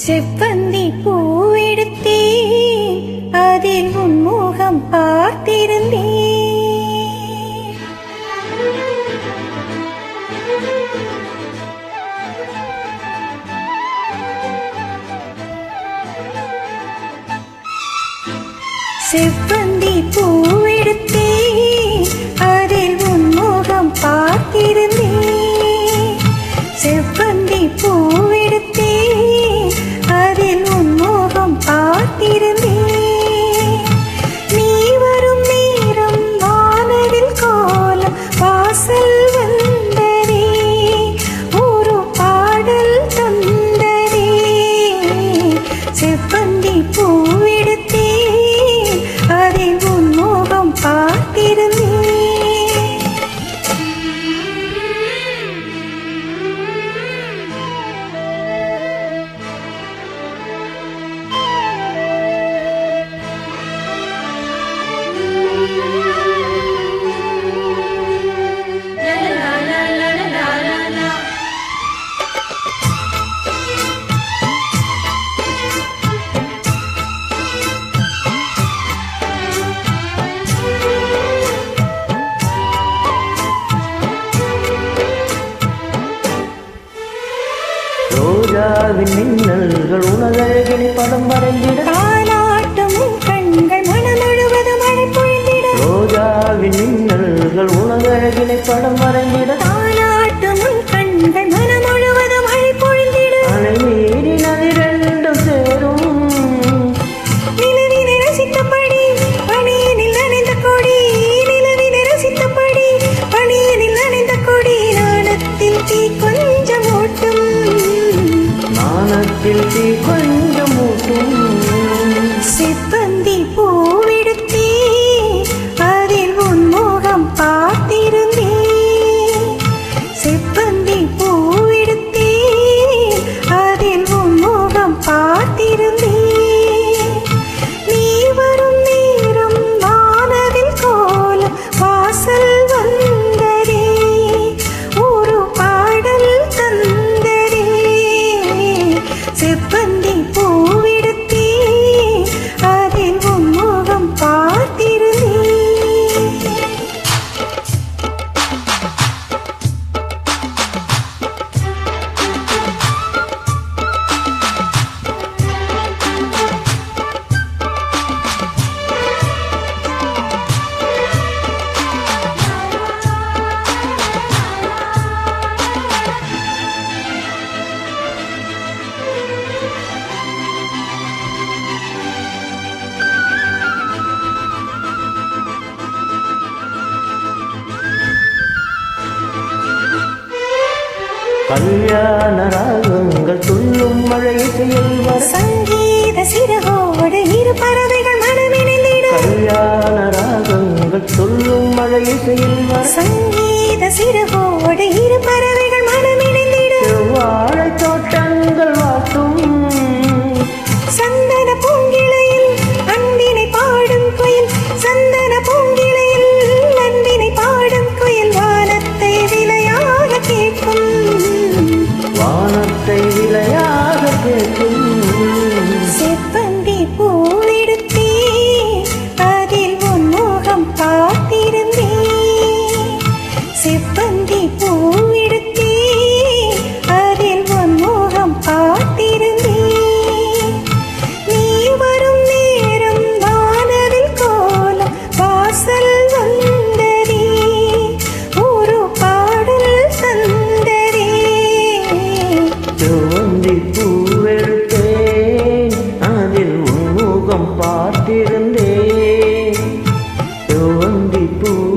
செவ்வந்தி பூவெடுத்தே அதில் உன்முகம் பார்த்திருந்தே செவ்வந்தி பூவே நிலாவின் மின்னல்கள் உனதழகினி படம் வரைந்திட ரோஜாவின் மின்னல்கள் உனதழகினை படம் வரைந்திட 天地宽 கல்யாண ராகங்கள் துள்ளும் மழை இசையில் வர சங்கீத சிறுகோடு இரு பறவைகள் மனமிணைந்திடும் கல்யாண ராகங்கள் துள்ளும் மழை இசையில் வர சங்கீத சிறுகோடு இரு பறவைகள் பூ